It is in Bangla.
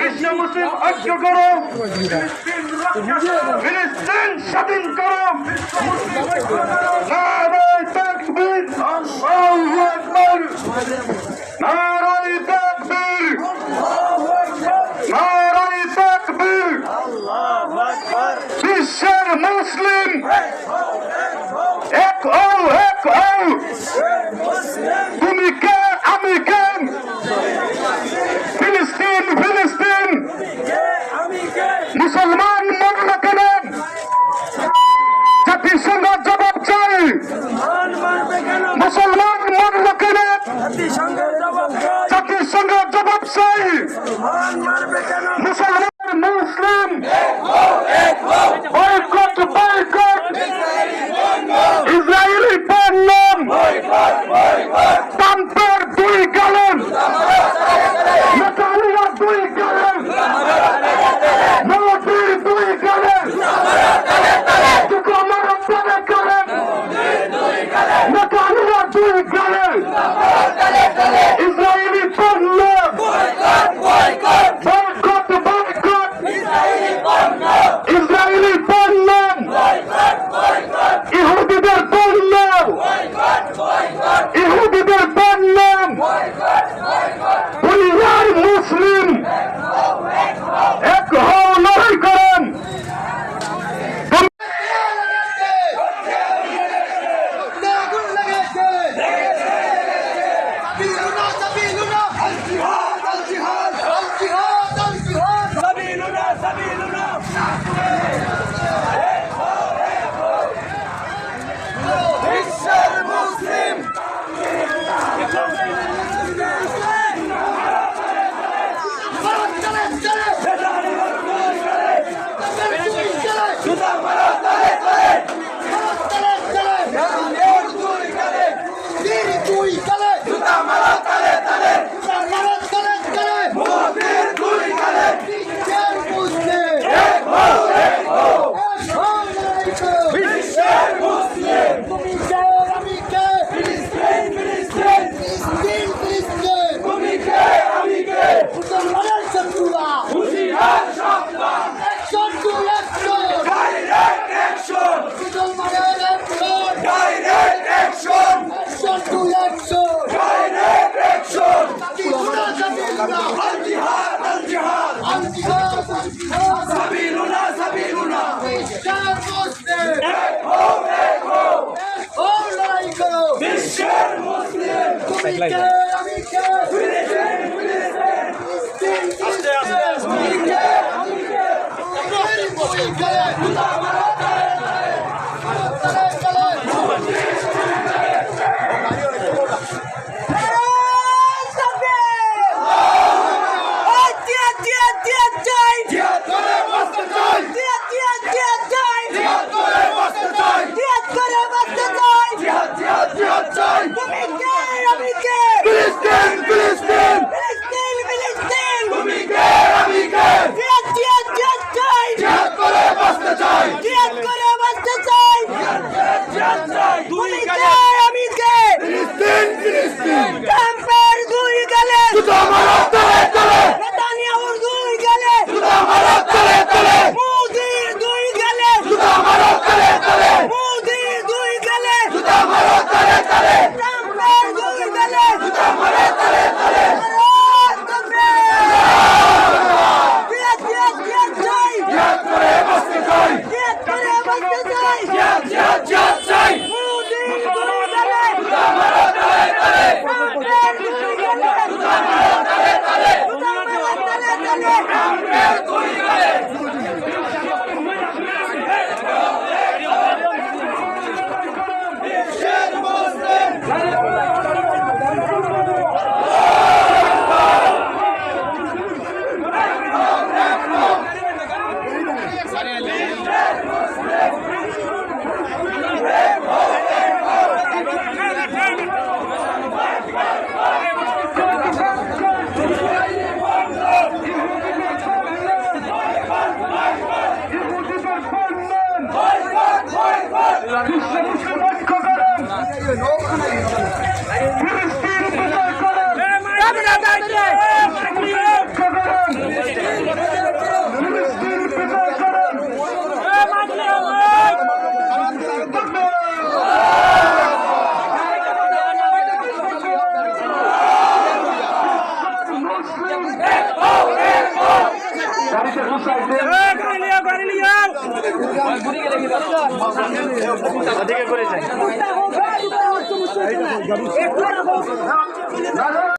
বিশ্ব মুসলিম ঐক্য করো। ফিলিস্তিন স্বাধীন করো। নারায় তাকবীর আল্লাহু আকবার নারায় তাকবীর নারায় তাকবীর আল্লাহু আকবার বিশ্বের মুসলিম। এক ও এক ও তুমি কে? তুই কালের নদীর তুই কালের কমর তলে কালের না কানুরা তুই কালের ইসরায়েলি পণ্য जिंदाबाद like that. করে দাদা